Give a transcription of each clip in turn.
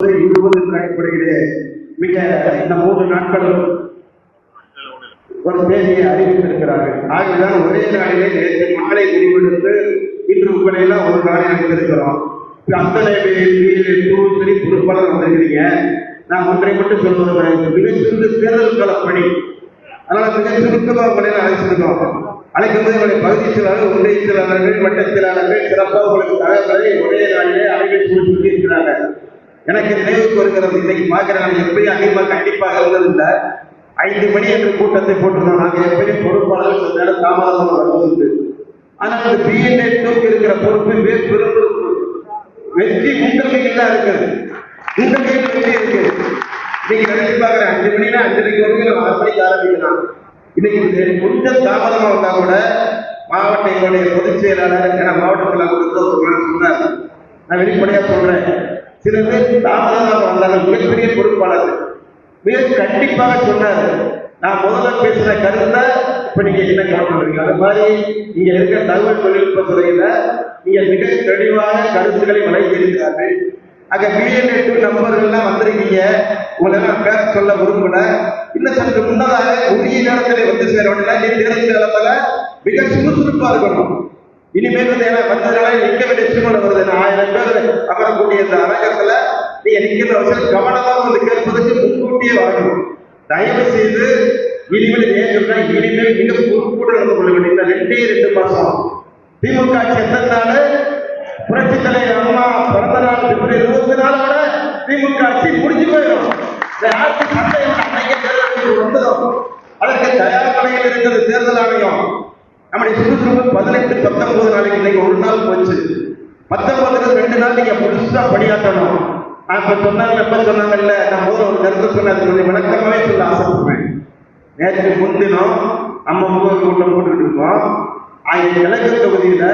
இருபது அடிப்படையிலே மிக இந்த மூன்று நாட்களும் ஒரு தேதியை அறிவித்திருக்கிறார்கள். ஆகவேதான் ஒரே நாளிலே நேற்று மாலை முடிவெடுத்து இன்று உங்களை ஒரு நாளை அத்தனை சரி பொறுப்பாளர் வந்திருக்கிறீங்க. நான் ஒன்றை மட்டும் சொல்ல விரும்புகிறேன் தேர்தல் கால பணி. அதனால மிக சுருக்கமாக உங்களை அழைச்சிருக்கோம் அழைக்கும் போது பகுதி செயலாளர் ஒன்றிய செயலாளர்கள் வட்ட செயலாளர்கள் சிறப்பாக உங்களுக்கு தகவல்களை ஒரே நாளிலே அறிவித்து இருக்கிறாங்க எனக்கு நினைவுக்கு வருகிறது இன்னைக்கு பார்க்கிறேன். நான் அதிகமாக கண்டிப்பாக வந்ததில்லை ஐந்து மணி என்று கூட்டத்தை போட்டிருந்தோம் நாங்கள் எப்பயும் பொறுப்பாளர்கள் சில நேரம் தாமதமாக வருவதுண்டு ஆனால் அந்த பிஎன்ஏ டூக்கு இருக்கிற பொறுப்பு வேறு பெரும் பொறுப்பு வெற்றி உங்கள் கையில் தான் இருக்குது உங்கள் கையில் வெற்றி இருக்கு இன்னைக்கு நினைச்சு பார்க்கிறேன். அஞ்சு மணினா அஞ்சு மணிக்கு வரைக்கும் ஆறு மணிக்கு ஆரம்பிக்கலாம். இன்னைக்கு கொஞ்சம் தாமதமாக வந்தால் கூட மாவட்ட எங்களுடைய பொதுச் செயலாளர் ஏன்னா மாவட்டத்தில் கொடுத்த ஒரு சொன்னார். நான் வெளிப்படையாக சொல்கிறேன் சில பேர் தாமதமாக வந்தார்கள். மிகப்பெரிய பொறுப்பாளர் மிக கண்டிப்பாக சொன்னார். நான் முதல்ல பேசுற கருத்தை இப்ப நீங்க என்ன கவனிக்கிறீங்க? அது மாதிரி இங்க இருக்கிற தகவல் தொழில்நுட்ப துறையில நீங்க மிக தெளிவான கருத்துக்களை வழங்கியிருக்கிறார்கள் அங்க பிஎன்ஏ டூ நம்பர்கள்லாம் வந்திருக்கீங்க. உங்களை நான் பேச சொல்ல விரும்பல. இன்னும் சற்று முன்னதாக உரிய நேரத்தில் வந்து சேர வேண்டிய நீ தேர்தல் காலத்துல மிக சுறுசுறுப்பா இருக்கணும். இனிமேல் வந்து வந்ததுனால நிக்க வேண்டிய சூழ்நிலை வருது நான் ஆயிரம் பேர் அமரக்கூடிய இந்த அரங்கத்துல நீங்க நிக்கிற அவசரம் கவனமாக வந்து கேட்பதற்கு முன்கூட்டியே வரணும் தயவு செய்து இனிமேல் ஏன் சொல்றேன் இனிமேல் மிக பொறுப்புடன் நடந்து கொள்ள வேண்டும். இந்த ரெண்டே ரெண்டு மாசம். திமுக ஆட்சி நாள் புரட்சி தலைவர் அம்மா பிறந்த நாள் பிப்ரவரி இருபத்தி நாளோட திமுக ஆட்சி முடிஞ்சு போயிடும். இந்த ஆட்சி சண்டை அன்னைக்கு தேர்தல் அதற்கு தயார் நிலையில் இருக்கிறது தேர்தல் ஆணையம். நம்முடைய சுறுசுறுப்பு பதினெட்டு பத்தொன்பது நாளைக்கு இன்னைக்கு ஒரு நாள் போச்சு. பத்தொன்பதுல ரெண்டு நாள் நீங்க முழுசா பணியாற்றணும் நான் இப்ப சொன்னாங்க எப்ப சொன்னாங்கல்ல நான் போற ஒரு கருத்து சொன்னது விளக்கமாவே சொல்ல ஆசைப்படுவேன். நேற்று முன்தினம் நம்ம முகவர் கூட்டம் போட்டுக்கிட்டு இருக்கோம். அங்கே கிழக்கு தொகுதியில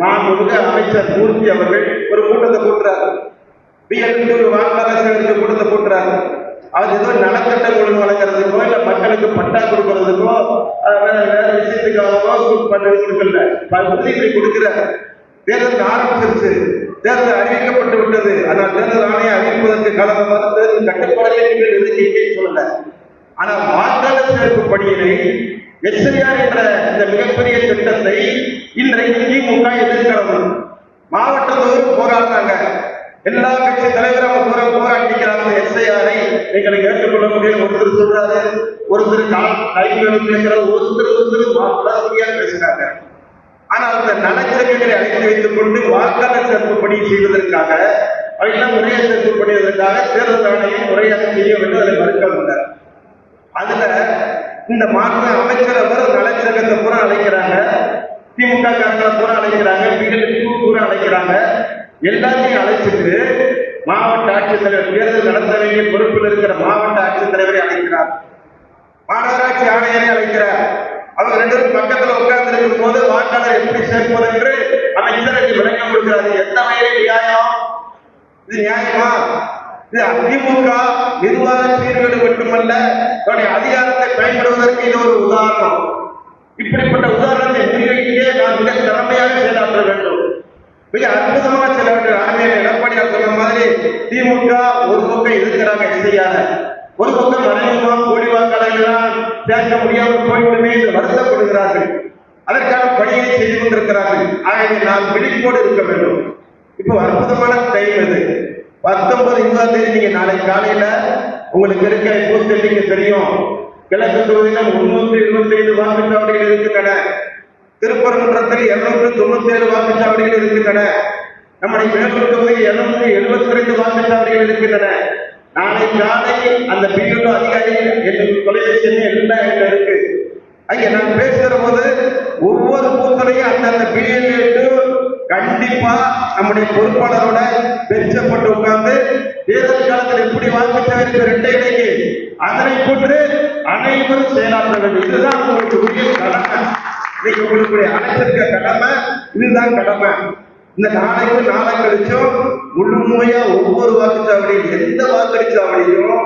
மாண்புமிகு அமைச்சர் மூர்த்தி அவர்கள் ஒரு கூட்டத்தை கூட்டுறாரு. பிஎல்பி ஒரு வாக்காளர் கூட்டத்தை கூட்டுறாரு. அது ஏதோ நலத்திட்டம் வழங்குறதுக்கோ இல்ல மக்களுக்கு பட்டா கொடுக்கறதுக்கோ வேற வேற விஷயத்துக்காகவோ பண்ணது கொடுக்கல. பல உறுதிகளை கொடுக்கிறார் தேர்தல் ஆரம்பிச்சிருச்சு. தேர்தல் அறிவிக்கப்பட்டு விட்டது. ஆனால் தேர்தல் ஆணையம் அறிவிப்பதற்கு காலமாக தேர்தல் கட்டுப்பாடுகளை நீங்கள் எதுக்கு சொல்லல? ஆனால் வாக்காளர் சேர்ப்பு பணியினை எஸ்ஐஆர் என்ற இந்த மிகப்பெரிய திட்டத்தை இன்றைக்கு திமுக எதிர்க்கிறது மாவட்டத்தோறும் போராடுறாங்க. எல்லா கட்சி தலைவரும் போராடுறாங்க எங்களை ஏற்றுக்கொள்ள முடியும் ஒருத்தர் சொல்றாரு ஒருத்தர் கைகளும் பேசுறாரு ஒருத்தர் ஒருத்தர் மாப்பிள்ளையா பேசுறாங்க ஆனால் அந்த நலச்சங்கங்களை அழைத்து வைத்துக் கொண்டு வாக்காளர் சேர்ப்பு பணி செய்வதற்காக அவையெல்லாம் முறையாக சேர்ப்பு பண்ணுவதற்காக தேர்தல் ஆணையம் முறையாக செய்ய வேண்டும் அதை மறுக்கவில்லை அதுல இந்த மாற்ற அமைச்சர் அவர் நலச்சங்கத்தை பூரா அழைக்கிறாங்க திமுக காரங்களை பூரா அழைக்கிறாங்க பிஎல்பி பூரா அழைக்கிறாங்க எல்லாத்தையும் அழைச்சிட்டு மாவட்ட ஆட்சித்தலைவர் தேர்தல் நடத்த வேண்டிய பொறுப்பில் இருக்கிற மாவட்ட ஆட்சித்தலைவரை அழைக்கிறார். மாநகராட்சி ஆணையரை அழைக்கிறார். அவங்க ரெண்டு பேரும் பக்கத்துல உட்கார்ந்து இருக்கும் போது வாக்காளர் எப்படி சேர்ப்பது என்று அமைச்சர் விளக்கம் கொடுக்கிறார். எந்த வகையில் நியாயம்? இது நியாயமா? இது அதிமுக நிர்வாக சீர்கேடு மட்டுமல்ல தன்னுடைய அதிகாரத்தை பயன்படுவதற்கு இது ஒரு உதாரணம். இப்படிப்பட்ட உதாரணத்தை முன்வைக்கிட்டே நான் மிக திறமையாக செயலாற்ற வேண்டும். மிக அற்புதமாக சில வேண்டும் ஆணையர் எடப்பாடியார் சொன்ன மாதிரி திமுக ஒரு பக்கம் இருக்கிறாங்க செய்யாத ஒரு பக்கம் மறைமுகமாக கோடி வாக்காளர்களால் சேர்க்க முடியாமல் போய்விடுமே என்று வருத்தப்படுகிறார்கள். அதற்கான பணியை செய்து கொண்டிருக்கிறார்கள். ஆகவே நாம் விழிப்போடு இருக்க வேண்டும். இப்போ அற்புதமான டைம் இது. பத்தொன்பது இருபதாம் தேதி நீங்க நாளை காலையில உங்களுக்கு இருக்க பூத் எண்ணிக்கை தெரியும். கிழக்கு தொகுதியில முன்னூத்தி இருபத்தி ஐந்து வாக்குச்சாவடிகள் இருக்கின்றன திருப்பரங்குன்றத்தில் இருநூற்று தொண்ணூத்தி ஏழு வாக்குச்சாவடிகள் இருக்கின்றன. நம்முடைய மேற்கொள் தொகுதியில் இருநூற்றி எழுபத்தி ரெண்டு வாக்குச்சாவடிகள் இருக்கின்றன. நாளை காலை அந்த பிஎல்ஓ அதிகாரி என் தொலைபேசி எல்லாம் எங்க இருக்கு. அங்கே நான் பேசுகிற போது ஒவ்வொரு பூத்தலையும் அந்தந்த பிஎல்ஏ கண்டிப்பா நம்முடைய பொறுப்பாளரோட பெருச்சப்பட்டு உட்கார்ந்து தேர்தல் காலத்தில் எப்படி வாக்குச்சாவடி ரெண்டே இடைக்கு அதனை கூட்டு அனைவரும் செயலாற்ற வேண்டும். இதுதான் உங்களுக்கு உரிய கடமை இன்னைக்கு உங்களுக்கு அனைத்திருக்க கடமை இதுதான் கடமை. இந்த நாளைக்கு நாளை கழிச்சும் முழுமையா ஒவ்வொரு வாக்குச்சாவடியும் எந்த வாக்களிச்சாவடியும்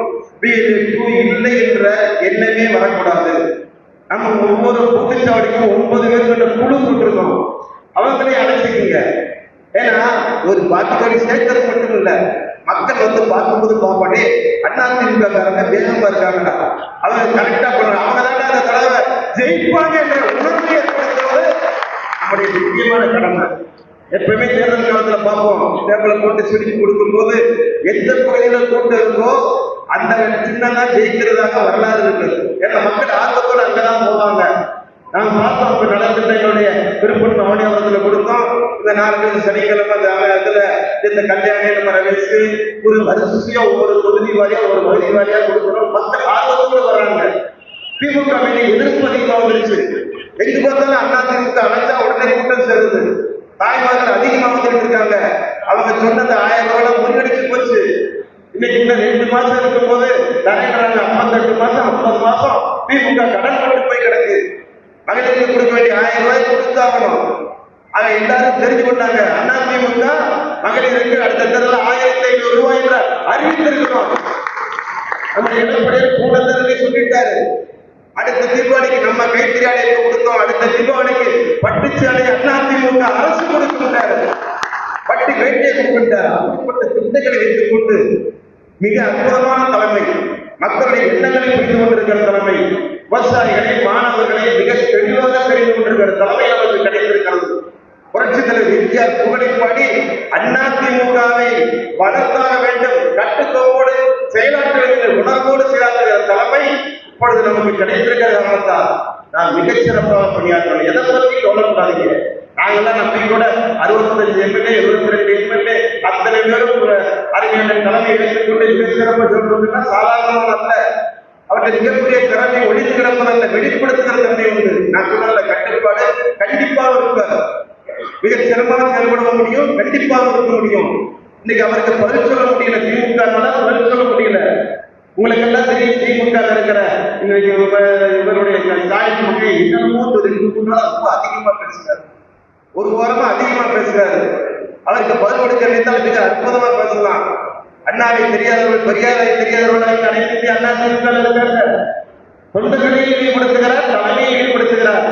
டூ இல்லை என்ற எண்ணமே வரக்கூடாது. நம்ம ஒவ்வொரு பூத்துச்சாவடிக்கும் ஒன்பது பேர் கொண்ட குழு போட்டிருக்கோம் அவங்களே அழைச்சிக்கிங்க. ஏன்னா ஒரு வாக்குச்சாவடி சேர்க்கறது மட்டும் இல்ல மக்கள் வந்து பார்க்கும்போது பார்ப்பாடே அண்ணா திமுக காரங்க வேகமா இருக்காங்கடா. அவங்க கரெக்டா பண்றாங்க அவங்க தானே அந்த தலைவர் ஜெயிப்பாங்க என்ற உணர்வை ஏற்படுத்துவது நம்முடைய முக்கியமான கடமை. எப்பவுமே தேர்தல் காலத்துல பார்ப்போம். தேர்தலை போட்டு சுருக்கி கொடுக்கும்போது எந்த பகுதியில கூட்டம் இருக்கோ அந்த சின்னம் தான் ஜெயிக்கிறதாக வரலாறு இருக்குது ஏன்னா மக்கள் ஆர்வத்தோடு அங்கதான் போவாங்க. நாங்க பார்த்தோம் இப்ப நடந்துட்ட எங்களுடைய திருப்பூர் பவனியாபுரத்துல கொடுத்தோம். இந்த நாட்கள் சனிக்கிழமை அந்த இந்த கல்யாணம் நம்ம ரமேஷ் ஒரு வரிசையா ஒவ்வொரு தொகுதி வாரியா ஒரு பகுதி வாரியா கொடுக்கணும். மக்கள் ஆர்வத்தோடு வர்றாங்க. திமுக எதிர்ப்பு அதிகமா வந்துருச்சு. எங்க பார்த்தாலும் அண்ணா திமுக அழைச்சா உடனே கூட்டம் சேருது. தாய்மார்கள் அதிகமா வந்துட்டு இருக்காங்க. அவங்க சொன்னது ஆயிரம் ரூபாய் முறியடிச்சு போச்சு. இன்னைக்கு இன்னும் ரெண்டு மாசம் இருக்கும் போது நரேந்திராங்க ஐம்பத்தெட்டு மாசம் ஐம்பது மாசம் திமுக கடன் போட்டு போய் கிடக்கு. மகளிருக்கு கொடுக்க வேண்டிய ஆயிரம் ரூபாய் கொடுத்தாகணும். அதை எல்லாரும் தெரிஞ்சு கொண்டாங்க. அண்ணா திமுக மகளிருக்கு அடுத்த தேர்தல் ஆயிரத்தி ஐநூறு ரூபாய் என்ற அறிவித்திருக்கிறோம். நம்ம எடப்பாடியார் கூடத்திலே சொல்லிட்டாரு. அடுத்த தீபாவளிக்கு நம்ம கைத்தறி கொடுத்தோம். அடுத்த தீபாவளிக்கு பட்டுச்சாலை அண்ணா அரசு கொடுக்கின்றாரு. பட்டு வேட்டியை கொடுக்கின்றார். அப்படிப்பட்ட திட்டங்களை வைத்துக் கொண்டு மிக அற்புதமான தலைமை மக்களுடைய எண்ணங்களை புரிந்து கொண்டிருக்கிற தலைமை விவசாயிகளை மாணவர்களை மிக தெளிவாக தெரிந்து கொண்டிருக்கிற தலைமை அவர்கள் கிடைத்திருக்கிறது. புரட்சி தலைவர் எம்ஜிஆர் புகழைப்பாடி அதிமுகவை வளர்த்தாக வேண்டும். கட்டுத்தோப்போடு செயலாற்ற வேண்டும் உணர்வோடு செயலாற்ற இப்பொழுது நமக்கு கிடைத்திருக்கிற காரணத்தால் நான் மிகச்சிறப்பாக பணியாற்றணும் எதை பற்றி கவலைப்படாதீங்க. நாங்கெல்லாம் நம்பி கூட அறுபத்தஞ்சு எம்எல்ஏ எழுபத்தி ரெண்டு எம்எல்ஏ அத்தனை பேரும் ஒரு அறிஞர்கள் தலைமை எடுத்துக்கொண்டு மிக சிறப்பாக சொல்றதுன்னா சாதாரணமான அல்ல. அவர்கள் மிகப்பெரிய திறமை ஒழித்து கிடப்பதல்ல வெளிப்படுத்துகிற தன்மை உண்டு நான் சொன்ன கட்டுப்பாடு கண்டிப்பாக இருப்பார் மிக சிறப்பாக செயல்பட முடியும் கண்டிப்பாக இருக்க முடியும். இன்னைக்கு அவருக்கு பதில் சொல்ல முடியல திமுக பதில் சொல்ல முடியல. உங்களுக்கு எல்லாம் தெரியும் திமுக இருக்கிற இன்னைக்கு இவருடைய தாய்க்கு மக்கள் என்னமோ ஒரு ரெண்டு நாள் ரொம்ப அதிகமா பேசுகிறாரு. ஒரு வாரமா அதிகமா பேசுகிறாரு. அவருக்கு பதில் கொடுக்க நினைத்தால் மிக அற்புதமா பேசலாம். அண்ணாவை தெரியாதவர்கள் பெரியாரை தெரியாதவர்கள் அனைத்து அண்ணா திமுக இருக்காங்க. தொண்டர்களை ஈடுபடுத்துகிறார் தலைமையை ஈடுபடுத்துகிறார்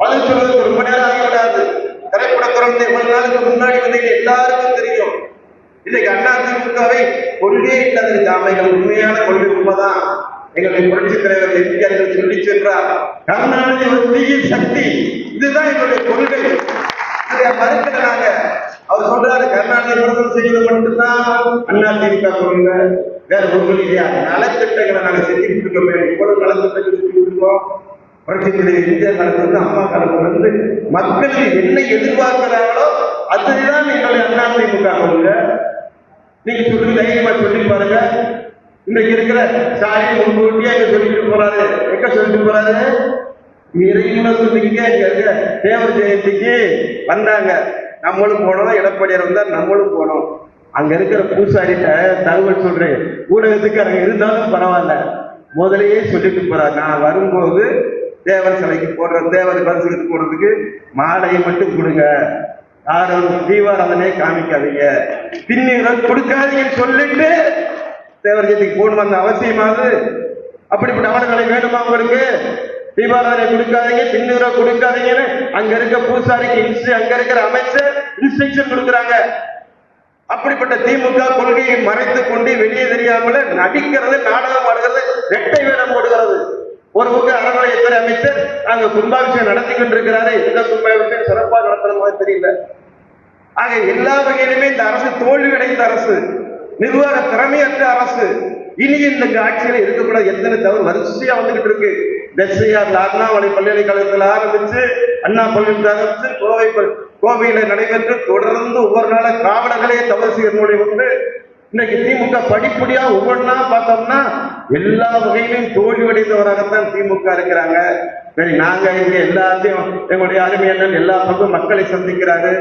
பதில் சொல்வதற்கு ரொம்ப நேரம் ஆகிவிடாது திரைப்படத்துறை இவ்வளவு நாளுக்கு முன்னாடி வந்து எல்லாருக்கும் இன்னைக்கு அண்ணா திமுகவை கொள்கையே இல்லாத ஜாமைகள் உண்மையான கொள்கை உண்மைதான். எங்களுடைய புரட்சி தலைவர் எம்ஜிஆர் சொல்லி சென்றார். கருணாநிதி ஒரு தீய சக்தி. இதுதான் எங்களுடைய கொள்கை. அதை அவர் சொல்றாரு கருணாநிதி விமர்சனம் செய்வது மட்டும்தான் அண்ணா திமுக கொள்கை. வேற ஒரு இல்லையா? நலத்திட்டங்களை நாங்க செஞ்சுட்டு இருக்கோமே இவ்வளவு நலத்திட்டங்கள் செஞ்சுட்டு இருக்கோம் புரட்சி தலைவர் எம்ஜிஆர் அம்மா காலத்துல இருந்து மக்கள் என்ன எதிர்பார்க்கிறாங்களோ அதுதான் எங்களுடைய அண்ணா திமுக கொள்கை. நீங்க சொல்லி தைரியமா சொல்லி பாருங்க. இன்னைக்கு இருக்கிற சாரி முன்கூட்டியே எங்க சொல்லிட்டு போறாரு? எங்க சொல்லிட்டு போறாரு? இறைவனுக்கு இங்க இருக்க தேவர் ஜெயந்திக்கு வந்தாங்க. நம்மளும் போனோம் எடப்பாடியார் வந்தா நம்மளும் போனோம். அங்க இருக்கிற பூசாரிட்ட தகவல் சொல்றேன். ஊடகத்துக்கு அங்க இருந்தாலும் பரவாயில்ல. முதலையே சொல்லிட்டு போறாரு. நான் வரும்போது தேவர் சிலைக்கு போடுற தேவர் பரிசுக்கு போடுறதுக்கு மாலையை மட்டும் கொடுங்க. யாரும் தீபாராதனை காமிக்காதீங்க. பின்னீரம் கொடுக்காதீங்கன்னு சொல்லிட்டு தேவரஜத்துக்கு போகணும் அந்த அவசியமாவது அப்படிப்பட்ட அவர்களை வேணுமா உங்களுக்கு? தீபாராதனை கொடுக்காதீங்க பின்னூரம் கொடுக்காதீங்கன்னு அங்க இருக்க பூசாரிக்கு இன்ஸ்ட் அங்க இருக்கிற அமைச்சர் இன்ஸ்ட்ரக்ஷன் கொடுக்குறாங்க. அப்படிப்பட்ட திமுக கொள்கையை மறைத்து கொண்டு வெளியே தெரியாமல நடிக்கிறது நாடகம் ஆடுகிறது ரெட்டை வேடம் போடுகிறது. ஒரு பக்கம் அறநிலையத்துறை அமைச்சர் அங்க கும்பாபிஷேகம் நடத்தி கொண்டிருக்கிறாரு. எந்த கும்பாபிஷேகம் சிறப்பாக நடத்துற மாதிரி தெரியல. ஆக எல்லா வகையிலுமே இந்த அரசு தோல்வியடைந்த அரசு நிர்வாக திறமையற்ற அரசு. இனி இந்த ஆட்சியில இருக்கக்கூடாது. எத்தனை தவறு வரிசையா வந்துகிட்டு இருக்கு. தசையார் அண்ணாமலை பல்கலைக்கழகத்தில் ஆரம்பிச்சு அண்ணா பல்கலைக்கழகம் ஆரம்பிச்சு கோவை கோவையில நடைபெற்று தொடர்ந்து ஒவ்வொரு நாள காவலர்களே தவறு செய்யக்கூடிய வந்து இன்னைக்கு திமுக படிப்படியா ஒவ்வொன்றா பார்த்தோம்னா எல்லா வகையிலும் தோல்வியடைந்தவராகத்தான் திமுக இருக்கிறாங்க. சரி நாங்க இங்க எல்லாத்தையும் எங்களுடைய அருமையான எல்லா பக்கம் மக்களை சந்திக்கிறாரு.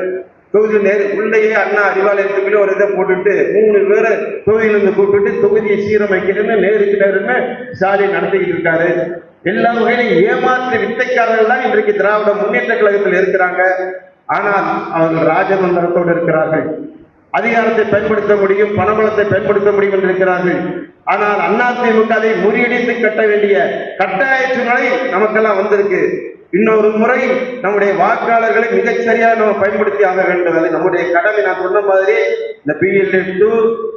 தொகுதி நேர் உள்ளேயே அண்ணா அறிவாலயத்துக்குள்ளே ஒரு இதை போட்டுட்டு மூணு பேரை தொகுதியிலிருந்து கூப்பிட்டு தொகுதியை சீரமைக்கணும்னு நேருக்கு நேருன்னு ஸ்டாலின் நடத்திக்கிட்டு இருக்காரு. எல்லா வகையிலும் ஏமாற்று வித்தைக்காரர்கள் தான் இன்றைக்கு திராவிட முன்னேற்ற கழகத்தில் இருக்கிறாங்க. ஆனால் அவர்கள் ராஜமந்திரத்தோடு இருக்கிறார்கள். அதிகாரத்தை பயன்படுத்த முடியும் பணபலத்தை பயன்படுத்த முடியும் என்று இருக்கிறார்கள். ஆனால் அதிமுக அதை முறியடித்து கட்ட வேண்டிய கட்டாய சூழ்நிலை நமக்கெல்லாம் வந்திருக்கு. இன்னொரு முறை நம்முடைய வாக்காளர்களை மிகச்சரியாக நம்ம பயன்படுத்தி ஆக வேண்டும் அது நம்முடைய கடமை நான் சொன்ன மாதிரி இந்த பிஎல்ஏ டூ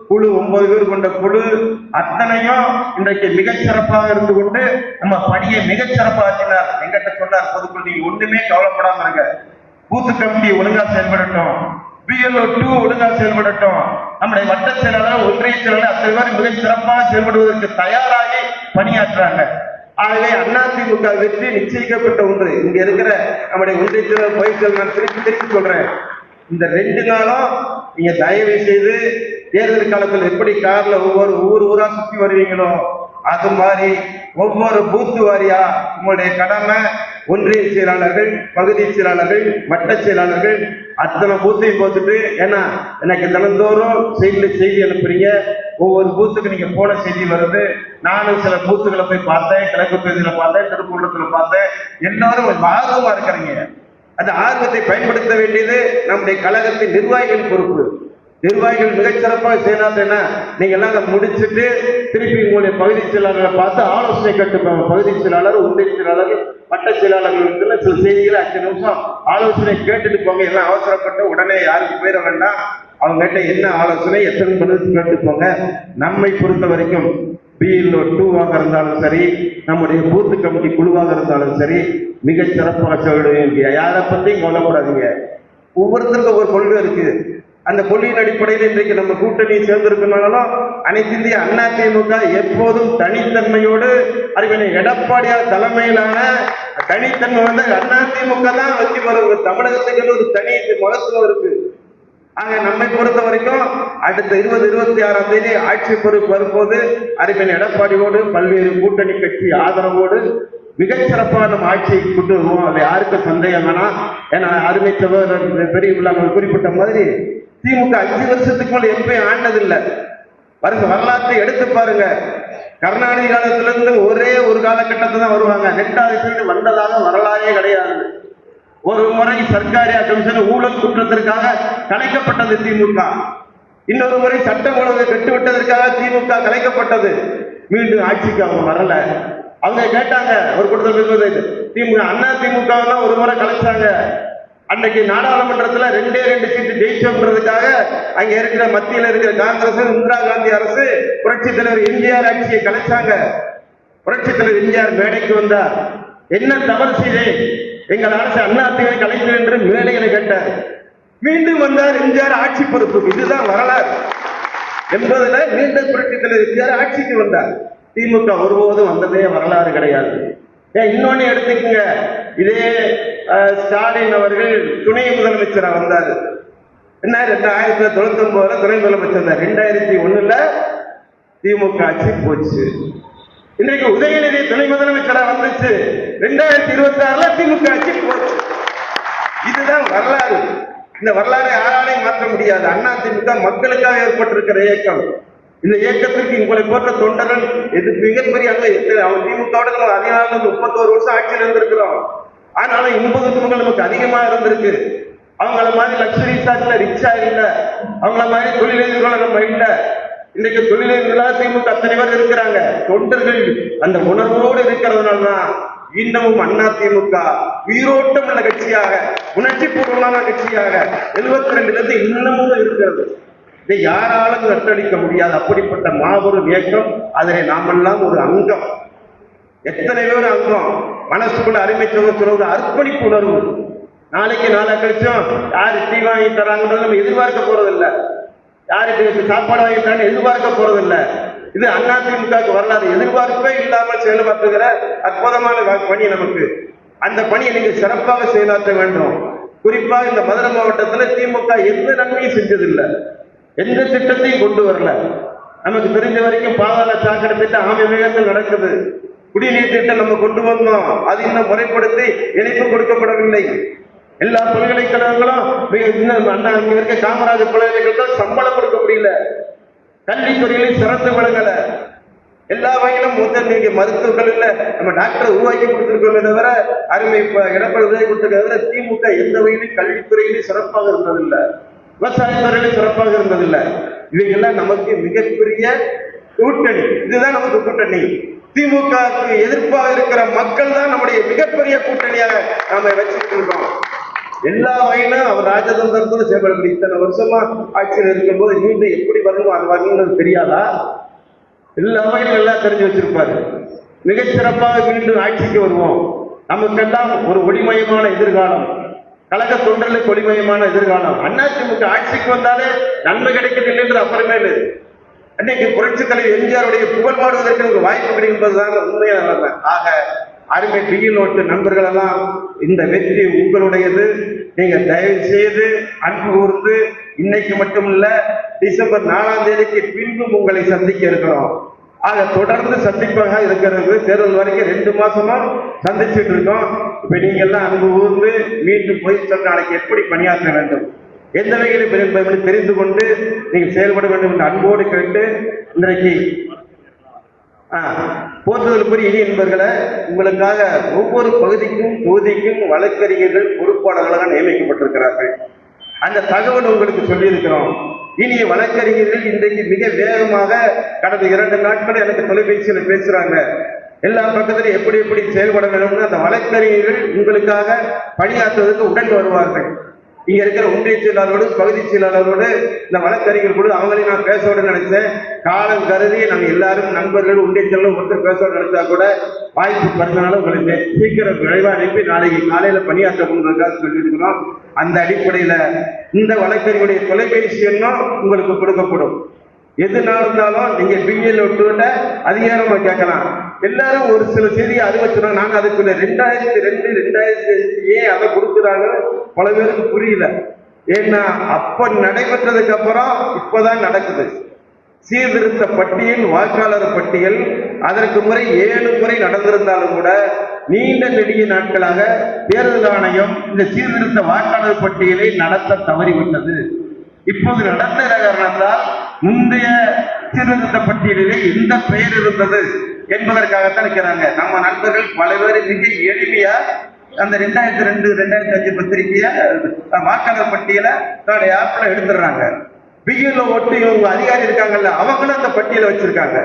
குழு ஒன்பது பேர் கொண்ட குழு அத்தனையும் இன்றைக்கு மிகச்சிறப்பாக இருந்து கொண்டு நம்ம பணியை மிகச் சிறப்பாக்கினார் எங்கிட்ட சொன்னார் பொதுக்குழு நீங்க ஒண்ணுமே கவலைப்படாம இருங்க. பூத்து கமிட்டி ஒழுங்கா செயல்படட்டும். பிஎல்ஓ டூ ஒழுங்கா செயல்படட்டும். நம்முடைய வட்ட செயலாளர் ஒன்றிய செயலாளர் அத்தனை பேர் மிக சிறப்பாக செயல்படுவதற்கு தயாராகி பணியாற்றுறாங்க. ஆகவே அதிமுக வெற்றி நிச்சயிக்கப்பட்ட ஒன்று. இங்க இருக்கிற நம்முடைய ஒன்றிய செயலாளர் பொதுச் நான் திருப்பி திருப்பி சொல்றேன் இந்த ரெண்டு நாளும் நீங்க தயவு செய்து தேர்தல் காலத்தில் எப்படி கார்ல ஒவ்வொரு ஊர் ஊரா சுத்தி வருவீங்களோ அது மாதிரி ஒவ்வொரு பூத்து வாரியா உங்களுடைய கடமை ஒன்றிய செயலாளர்கள் பகுதி செயலாளர்கள் வட்ட செயலாளர்கள் அத்தனை பூத்தையும் போத்துட்டு ஏன்னா எனக்கு தினந்தோறும் செய்தியில செய்தி அனுப்புறீங்க. ஒவ்வொரு பூத்துக்கு நீங்க போன செய்தி வருது. நானும் சில பூத்துகளை போய் பார்த்தேன் கிழக்கு பகுதியில பார்த்தேன் திருப்பூரத்துல பார்த்தேன். எல்லாரும் ஆர்வமா இருக்கிறீங்க. அந்த ஆர்வத்தை பயன்படுத்த வேண்டியது நம்முடைய கழகத்தின் நிர்வாகிகள் பொறுப்பு. நிர்வாகிகள் மிகச்சிறப்பாக செய்யலாம் என்ன? நீங்க எல்லாம் அதை முடிச்சுட்டு திருப்பி உங்களுடைய பகுதி செயலாளர்களை பார்த்து ஆலோசனை கேட்டுப்பாங்க பகுதி செயலாளர் ஒன்றிய செயலாளர் வட்ட செயலாளர்களுக்கு சில செய்திகளை அஞ்சு நிமிஷம் ஆலோசனை கேட்டுட்டு போங்க. எல்லாம் அவசரப்பட்டு உடனே யாருக்கு போயிட வேண்டாம். அவங்க கிட்ட என்ன ஆலோசனை எத்தனை பதில் கேட்டு போங்க நம்மை பொறுத்த வரைக்கும் பிஎல்ஓ டூவாக இருந்தாலும் சரி நம்முடைய பூத்து கமிட்டி குழுவாக இருந்தாலும் சரி மிக சிறப்பாக சொல்லுவீங்க யாரை பற்றியும் கவலைப்படாதீங்க. ஒவ்வொருத்தருக்கும் ஒவ்வொரு கொள்கை இருக்குது. அந்த கொள்கையின் அடிப்படையில் இன்றைக்கு நம்ம கூட்டணி சேர்ந்திருக்கிறனாலும் அனைத்து இந்திய அண்ணா திமுக எப்போதும் தனித்தன்மையோடு அறிவினை எடப்பாடியார் தலைமையிலான தனித்தன்மை வந்து அண்ணா திமுக தான் வச்சு வரும் தமிழகத்துக்கு ஒரு தனி மகத்துவம் இருக்கு. ஆக நம்மை பொறுத்த வரைக்கும் அடுத்த இருபது இருபத்தி ஆறாம் தேதி ஆட்சி பொறுப்பு வரும்போது அறிவின் எடப்பாடியோடு பல்வேறு கூட்டணி கட்சி ஆதரவோடு மிகச்சிறப்பாக நம்ம ஆட்சியை கொண்டு வருவோம். அது யாருக்கும் சந்தேகம் வேணாம் ஏன்னா அருமை சகோதரர் பெரிய குறிப்பிட்ட மாதிரி திமுக அஞ்சு வருஷத்துக்கு மேல எப்பயும் ஆண்டதில்லை. வருங்க வரலாற்றை எடுத்து பாருங்க. கருணாநிதி காலத்திலிருந்து ஒரே ஒரு காலகட்டத்தை தான் வருவாங்க. ரெண்டாவது வந்ததாக வரலாறே கிடையாது. ஒரு முறை சர்க்காரி கமிஷன் ஊழல் குற்றத்திற்காக கலைக்கப்பட்டது திமுக. இன்னொரு முறை சட்டம் ஒழுங்கு கட்டுவிட்டதற்காக திமுக கலைக்கப்பட்டது. மீண்டும் ஆட்சிக்கு அவங்க வரல. அவங்க கேட்டாங்க ஒரு கூட்டத்தில் திமுக அண்ணா திமுக ஒரு முறை கலைச்சாங்க. அன்னைக்கு நாடாளுமன்றத்துல ரெண்டே ரெண்டு சீட்டு ஜெயிச்சோம்ன்றதுக்காக அங்க இருக்கிற மத்தியில இருக்கிற காங்கிரஸ் இந்திரா காந்தி அரசு புரட்சி தலைவர் எம்ஜிஆர் ஆட்சியை கலைச்சாங்க. புரட்சி தலைவர் எம்ஜிஆர் மேடைக்கு வந்தார். என்ன தவறு செய்தேன் எங்கள் அரசு அண்ணாத்திகளை கலைத்து என்று மேடைகளை கேட்டார். மீண்டும் வந்தார் எம்ஜிஆர் ஆட்சி பொறுப்பு. இதுதான் வரலாறு. என்பதுல மீண்டும் புரட்சி தலைவர் எம்ஜிஆர் ஆட்சிக்கு வந்தார். திமுக ஒருபோதும் வந்ததே வரலாறு கிடையாது. ஏன் இன்னொன்னு எடுத்துக்கங்க. இதே ஸ்டாலின் அவர்கள் துணை முதலமைச்சராக வந்தார். என்ன ரெண்டாயிரத்தி தொண்ணூத்தி ஒன்பதுல துணை முதலமைச்சர் தான் ரெண்டாயிரத்தி ஒண்ணுல திமுக ஆட்சி போச்சு. இன்றைக்கு உதயநிதி துணை முதலமைச்சரா வந்துச்சு. ரெண்டாயிரத்தி இருபத்தி ஆறுல திமுக ஆட்சி போச்சு. இதுதான் வரலாறு. இந்த வரலாறை யாராலையும் மாற்ற முடியாது. அண்ணா திமுக மக்களுக்காக ஏற்பட்டிருக்கிற இயக்கம். இந்த இயக்கத்திற்கு உங்களை போன்ற தொண்டர்கள் எது மிகப்பெரிய அளவு எத்தனை- அவன் திமுகவோட நம்ம அதிகாரம் முப்பத்தோரு வருஷம் ஆட்சியில் இருந்திருக்கிறோம். அதனால இன்ப துன்பங்கள் நமக்கு அதிகமா இருந்திருக்கு. அவங்கள மாதிரி லக்ஸரி சாட்ல ரிச்சா இல்ல. அவங்கள மாதிரி தொழிலதிபர்கள நம்ம இல்ல. இன்னைக்கு தொழிலதிபர்களா திமுக அத்தனை பேர் இருக்கிறாங்க. தொண்டர்கள் அந்த உணர்வோடு இருக்கிறதுனால தான் இன்னமும் அண்ணா திமுக உயிரோட்டம் உள்ள கட்சியாக உணர்ச்சி பூர்வமான கட்சியாக எழுபத்தி ரெண்டுல இருந்து இன்னமும் இருக்கிறது. இதை யாராலும் நட்டடிக்க முடியாது. அப்படிப்பட்ட மாபெரும் இயக்கம் அதிலே நாமெல்லாம் ஒரு அங்கம். எத்தனை பேர் அங்கம்? மனசுக்குள்ள அருமை சொல்ல ஒரு அர்ப்பணிப்பு உணர்வு நாளைக்கு நாளை கழிச்சும் யாரு டீ வாங்கி தராங்கன்றது நம்ம எதிர்பார்க்க போறதில்ல. யாருக்கு சாப்பாடு வாங்கி தரான்னு எதிர்பார்க்க போறதில்லை. இது அதிமுகவுக்கு வரலாறு. எதிர்பார்ப்பே இல்லாமல் செயல்படுத்துகிற அற்புதமான பணி நமக்கு. அந்த பணியை நீங்கள் சிறப்பாக செயலாற்ற வேண்டும். குறிப்பாக இந்த மதுரை மாவட்டத்தில் திமுக எந்த நன்மையும் செஞ்சதில்லை. எந்த திட்டத்தையும் கொண்டு வரல. நமக்கு தெரிஞ்ச வரைக்கும் பாதாள சாக்கடை திட்டம் ஆமை வேகத்தில் நடக்குது. குடிநீர் திட்டம் நம்ம கொண்டு வந்தோம். அது இன்னும் முறைப்படுத்தி இணைப்பு கொடுக்கப்படவில்லை. எல்லா பல்கலைக்கழகங்களும் மிக இன்னும் அண்ணா இங்க இருக்க காமராஜர் பல்கலைக்கழகம் சம்பளம் கொடுக்க முடியல. கல்வித்துறையிலும் சிறந்து விளங்கல. எல்லா வகையிலும் முதல் நீங்க மருத்துவ நம்ம டாக்டரை உருவாக்கி கொடுத்துருக்கோமே தவிர அருமை இப்ப எடப்பாடி உருவாக்கி கொடுத்துருக்க தவிர திமுக எந்த வகையிலும் கல்வித்துறையிலும் சிறப்பாக இருந்ததில்லை. விவசாயத்துறையிலும் சிறப்பாக இருந்ததில்லை. இவைகள்லாம் நமக்கு மிகப்பெரிய கூட்டணி. இதுதான் நமக்கு கூட்டணி. திமுகவுக்கு எதிர்ப்பாக இருக்கிற மக்கள் தான் நம்முடைய மிகப்பெரிய கூட்டணியாக நாம வச்சுட்டு எல்லா வகையிலும் அவர் ராஜதந்திரத்துல செயல்பட இத்தனை வருஷமா ஆட்சியில் இருக்கும்போது மீண்டும் எப்படி வரணும் அது வரணும்னு தெரியாதா? எல்லா வகையிலும் எல்லாம் தெரிஞ்சு வச்சிருப்பாரு. மிகச்சிறப்பாக மீண்டும் ஆட்சிக்கு வருவோம். நமக்கெல்லாம் ஒரு ஒளிமயமான எதிர்காலம். கழக தொண்டர்களுக்கு ஒளிமயமான எதிர்காலம். அதிமுக ஆட்சிக்கு வந்தாலே நன்மை கிடைக்குது இல்லைன்ற இல்லை. அன்னைக்கு புரட்சி தலைவர் எம்ஜிஆருடைய புகழ் பாடுவதற்கு ஒரு வாய்ப்பு கிடைக்கும்போதுதான் உண்மையான நிலைமை ஆக அருமை பியில் ஓட்டு நண்பர்கள் எல்லாம் இந்த வெற்றி உங்களுடையது. நீங்க தயவு செய்து அன்பு கூர்ந்து இன்னைக்கு மட்டும் இல்ல டிசம்பர் நாலாம் தேதிக்கு பின்பும் உங்களை சந்திக்க இருக்கிறோம். ஆக தொடர்ந்து சந்திப்பாக இருக்கிறது. தேர்தல் வரைக்கும் ரெண்டு மாசமா சந்திச்சுட்டு இருக்கோம். இப்ப நீங்க எல்லாம் அன்பு கூர்ந்து மீண்டும் போய் சொன்ன நாளைக்கு எப்படி பணியாற்ற வேண்டும்? எந்த வகையில் என்பதை தெரிந்து கொண்டு நீங்கள் செயல்பட வேண்டும் என்று அன்போடு கேட்டு இன்றைக்கு போற்றுதலுக்குரிய இனி என்பர்களை உங்களுக்காக ஒவ்வொரு பகுதிக்கும் தொகுதிக்கும் வழக்கறிஞர்கள் பொறுப்பாளர்களாக நியமிக்கப்பட்டிருக்கிறார்கள். அந்த தகவல் உங்களுக்கு சொல்லியிருக்கிறோம். இனி வழக்கறிஞர்கள் இன்றைக்கு மிக வேகமாக கடந்த இரண்டு நாட்கள் எனக்கு தொலைபேசியில் பேசுறாங்க. எல்லா பக்கத்திலும் எப்படி எப்படி செயல்பட வேண்டும்னு அந்த வழக்கறிஞர்கள் உங்களுக்காக பணியாற்றுவதற்கு உடன் வருவார்கள். இங்க இருக்கிற ஒன்றிய செயலாளரோடு பகுதி செயலாளரோடு இந்த வழக்கறிஞர் கூட அவங்களையும் நான் பேசோட நினைச்சேன் காலம் கருதி நம்ம எல்லாரும் நண்பர்கள் ஒன்றிய செயலாளர் ஒருத்தர் பேச நினைச்சா கூட வாய்ப்பு பிறந்தனால உங்களுக்கு சீக்கிரம் விரைவா அனுப்பி நாளைக்கு காலையில பணியாற்ற கொண்டிருக்காக சொல்லியிருக்கிறோம் அந்த அடிப்படையில இந்த வழக்கறிஞருடைய தொலைபேசி எண்ணும் உங்களுக்கு கொடுக்கப்படும். எது நடந்தாலும் நீங்க பிஎல் விட்டுவிட்ட அதிகாரமா கேட்கலாம். எல்லாரும் ஒரு சில செய்தியை அறிவிச்சிடும் நாங்க அதுக்குள்ள ரெண்டாயிரத்தி ரெண்டு ரெண்டாயிரத்தி அஞ்சு ஏன் அதை கொடுக்குறாங்க பல பேருக்கு புரியல. ஏன்னா அப்ப நடைபெற்றதுக்கு அப்புறம் இப்பதான் நடக்குது. சீர்திருத்த பட்டியல் வாக்காளர் பட்டியல் அதற்கு முறை ஏழு முறை நடந்திருந்தாலும் கூட நீண்ட நெடிய நாட்களாக தேர்தல் ஆணையம் இந்த சீர்திருத்த வாக்காளர் பட்டியலை நடத்த தவறிவிட்டது. இப்போது நடந்த காரணத்தால் முந்தைய சீர்திருத்த பட்டியலிலே எந்த பெயர் இருந்தது என்பதற்காகத்தான் இருக்கிறாங்க. நம்ம நண்பர்கள் பல பேர் மிக எளிமையா அந்த ரெண்டாயிரத்தி ரெண்டு ரெண்டாயிரத்தி அஞ்சு பத்திரிகைய வாக்காளர் பட்டியலை தன்னுடைய ஆப்ல எடுத்துடுறாங்க. பிஎல்ஓ ஒட்டு இவங்க அதிகாரி இருக்காங்கல்ல அவங்களும் அந்த பட்டியலை வச்சிருக்காங்க.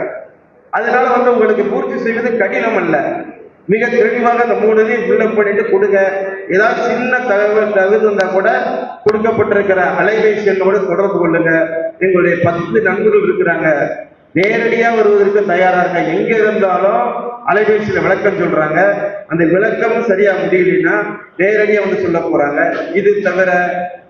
அதனால வந்து உங்களுக்கு பூர்த்தி செய்வது கடினம் அல்ல. மிக தெளிவாக அந்த மூணு இதையும் ஃபில்லப் பண்ணிட்டு கொடுங்க. ஏதாவது சின்ன தகவல் தகவல் இருந்தா கூட கொடுக்கப்பட்டிருக்கிற அலைபேசி எண்ணோடு தொடர்பு கொள்ளுங்க. எங்களுடைய பத்து நண்பர்கள் இருக்கிறாங்க. நேரடியா வருவதற்கு தயாரா இருக்க எங்க இருந்தாலும் அலைபேசியில விளக்கம் சொல்றாங்க. அந்த விளக்கம் சரியா முடியலன்னா நேரடியா வந்து சொல்ல போறாங்க. இது தவிர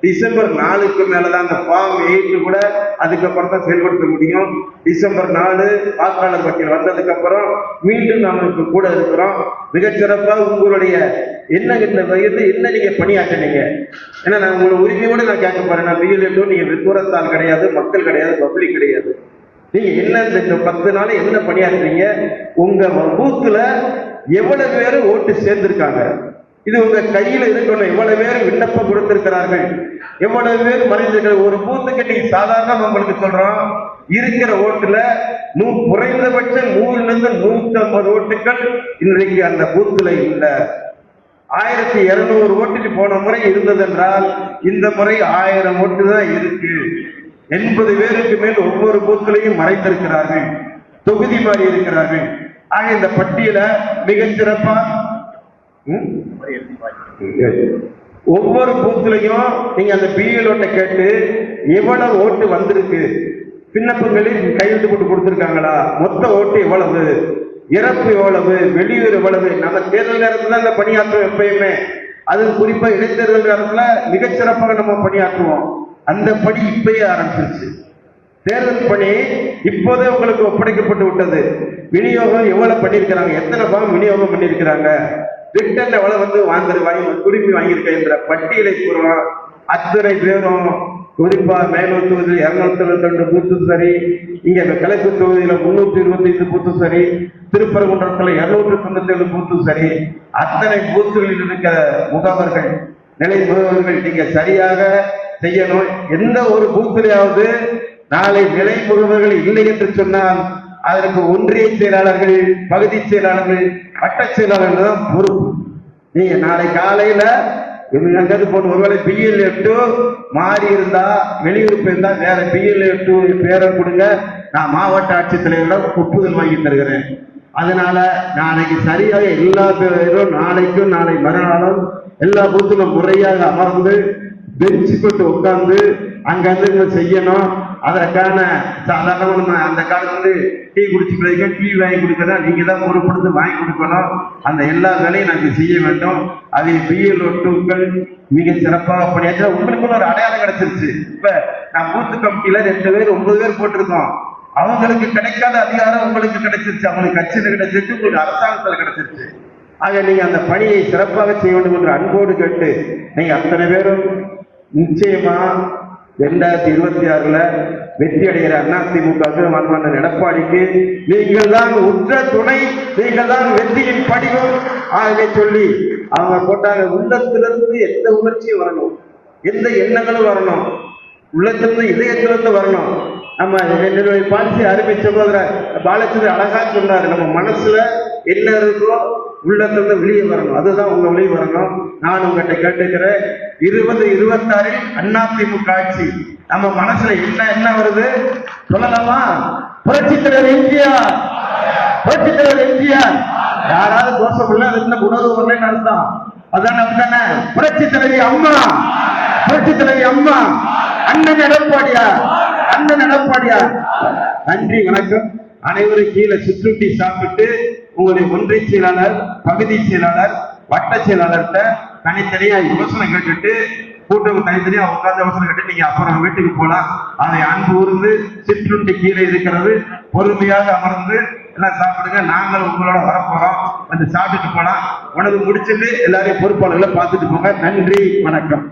டிசம்பர் நாலுக்கு மேலதான் அந்த ஃபார்ம் எயிட் கூட அதுக்கப்புறம் தான் செயல்படுத்த முடியும். டிசம்பர் நாலு வாக்காளர் பட்டியல் வந்ததுக்கு அப்புறம் மீண்டும் நாம இப்ப கூட இருக்கிறோம். மிகச்சிறப்பா உங்களுடைய என்ன இந்த வயது என்ன நீங்க பணியாற்றினீங்க? ஏன்னா நான் உங்களை உரிமையோடு நான் கேட்க போறேன். நான் பிஎல்ஏ நீங்க தூரத்தால் கிடையாது மக்கள் கிடையாது பப்ளிக் கிடையாது. நீங்க என்ன இந்த பத்து நாள் என்ன பணியாற்றுறீங்க உங்க பூத்துல எவ்வளவு பேர் ஓட்டு சேர்ந்திருக்காங்க? இது உங்க கையில இருக்கணும் எவ்வளவு பேர் விண்ணப்பம் கொடுத்திருக்கிறார்கள்? எவ்வளவு பேர் மறைந்திருக்கிற ஒரு பூத்துக்கு நீங்க சாதாரண உங்களுக்கு சொல்றோம் இருக்கிற ஓட்டுல நூ குறைந்தபட்சம் நூறுல இருந்து நூத்தி ஐம்பது ஓட்டுகள் இன்றைக்கு அந்த பூத்துல இல்ல. ஆயிரத்தி இருநூறு ஓட்டுக்கு போன முறை இருந்ததென்றால் இந்த முறை ஆயிரம் ஓட்டு தான் இருக்கு. எண்பது பேருக்கு மேல் ஒவ்வொரு பூத்துலையும் மறைத்திருக்கிறார்கள். தொகுதி மாறி இருக்கிறார்கள். ஆக இந்த பட்டியலை மிகச் சிறப்பா ம்? ஒவ்வொரு பூத்துலையும் நீங்க அந்த பிஎல் ஓட்டை கேட்டு எவ்வளவு ஓட்டு வந்திருக்கு? விண்ணப்பங்களில் கையெழுத்து போட்டு கொடுத்துருக்காங்களா? மொத்த ஓட்டு எவ்வளவு? இறப்பு எவ்வளவு? வெளியூர் எவ்வளவு? நம்ம தேர்தல் நேரத்துல இந்த பணியாற்றுவோம் எப்பயுமே. அது குறிப்பா இடைத்தேர்தல் நேரத்துல மிகச்சிறப்பாக நம்ம பணியாற்றுவோம். அந்த பணி இப்பயே ஆரம்பிச்சிருச்சு. தேர்தல் பணி இப்போதே உங்களுக்கு ஒப்படைக்கப்பட்டு விட்டது. விநியோகம் எவ்வளவு பண்ணியிருக்கிறாங்க? எத்தனை ஃபார்ம் விநியோகம் பண்ணியிருக்கிறாங்க? ரிட்டன் எவ்வளவு வந்து வாங்குற வாங்கி குடுமி வாங்கியிருக்கேன் என்ற பட்டியலை கூறலாம் அத்தனை பேரும் குறிப்பா மேலூர் தொகுதியில் இருநூத்தி இருபத்தி ரெண்டு பூத்து சரி இங்க கிழக்கு தொகுதியில முன்னூத்தி இருபத்தி ஐந்து பூத்து சரி திருப்பரங்குன்றத்துல இருநூற்றி தொண்ணூத்தி ஏழு பூத்து சரி அத்தனை பூத்துகளில் இருக்கிற முகவர்கள் நிலை முகவர்கள் நீங்க சரியாக செய்யணும். எந்த ஒரு பூத்திலையாவது நாளை நிலை முகவர்கள் இல்லை என்று சொன்னால் அதற்கு ஒன்றிய செயலாளர்கள் பகுதி செயலாளர்கள் வட்ட செயலாளர்கள் தான் பொறுப்பு. நீங்க நாளை காலையில எங்கேருந்து போன ஒருவேளை பிஎல் எட்டு மாறி இருந்தா வெளியூர் இருந்தா வேற பிஎல் எட்டு பேரை கொடுங்க. நான் மாவட்ட ஆட்சித்தலைவரிடம் ஒப்புதல் வாங்கி தருகிறேன் அதனால நாளைக்கு சரியாக எல்லா பேரும் நாளைக்கும் நாளை மறுநாளும் எல்லா பூத்திலும் முறையாக அமர்ந்து பெஞ்சு போட்டு உட்கார்ந்து அங்கிருந்து இங்க செய்யணும். அதற்கான சாதாரண நம்ம அந்த காலத்துல டீ குடிச்சுக்கிறதுக்கு டீ வாங்கி கொடுக்கறதா நீங்க தான் பொறுப்படுத்து வாங்கி கொடுக்கணும். அந்த எல்லா வேலையும் நாங்கள் செய்ய வேண்டும். அதை பிஎல் ஒட்டுக்கள் மிக சிறப்பாக பண்ணியாச்சு உங்களுக்குள்ள ஒரு அடையாளம் கிடைச்சிருச்சு. இப்ப நான் பூத்து கமிட்டியில ரெண்டு பேர் ஒன்பது பேர் போட்டிருக்கோம். அவங்களுக்கு கிடைக்காத அதிகாரம் உங்களுக்கு கிடைச்சிருச்சு. அவங்களுக்கு கட்சியில் கிடைச்சிருச்சு உங்களுக்கு அரசாங்கத்தில் கிடைச்சிருச்சு. ஆக நீங்க அந்த பணியை சிறப்பாக செய்ய வேண்டும் என்று அன்போடு கேட்டு நீங்க அத்தனை பேரும் நிச்சயமா ரெண்டாயிரத்தி இருபத்தி ஆறுல வெற்றி அடைகிற அதிமுக மன்மன்னன் எடப்பாடிக்கு. நீங்கள் தான் உற்ற துணை நீங்கள் தான் வெற்றியின் படிவம். ஆகவே சொல்லி அவங்க போட்டாங்க. உள்ளத்திலிருந்து எந்த உணர்ச்சியும் வரணும். எந்த எண்ணங்களும் வரணும். உள்ளத்திலிருந்து இதயத்திலிருந்து வரணும். நம்ம என்னுடைய பாலிசி அருமை சகோதரர் பாலச்சந்திர அழகா சொன்னாரு நம்ம மனசுல எல்லாருக்கும் உள்ளத்திலிருந்து வெளியே வரணும். அதுதான் உங்க வெளியே வரணும். நான் உங்ககிட்ட கேட்டுக்கிறேன். இருபது இருபத்தாறில் அதிமுக ஆட்சி. நம்ம மனசுல என்ன என்ன வருது? சொல்லலாமா? புரட்சி தலைவர் எம்ஜிஆர். புரட்சி தலைவர் எம்ஜிஆர். யாராவது தோசைக்குள்ள அது என்ன உணர்வு வரலன்னு அர்த்தம் அதான் அப்படிதானே புரட்சி தலைவி அம்மா. புரட்சி தலைவி அம்மா. அண்ணன் எடப்பாடியார். அண்ணன் எடப்பாடியார். நன்றி வணக்கம். அனைவரும் கீழே சுற்றுட்டி சாப்பிட்டு உங்களுடைய ஒன்றிய செயலாளர் பகுதி செயலாளர் வட்ட செயலாளர்கிட்ட தனித்தனியா யோசனை கேட்டுட்டு கூட்டம் தனித்தனியா உட்கார்ந்து யோசனை கேட்டு நீங்க அப்புறம் வீட்டுக்கு போலாம். அதை அன்பு ஊர்ந்து சிற்றுண்டி கீழே இருக்கிறது பொறுமையாக அமர்ந்து எல்லாம் சாப்பிடுங்க நாங்கள் உங்களோட வரப்போறோம். வந்து சாப்பிட்டுட்டு போலாம். உனக்கு முடிச்சுட்டு எல்லாரையும் பொறுப்பாளர்களை பார்த்துட்டு போங்க. நன்றி வணக்கம்.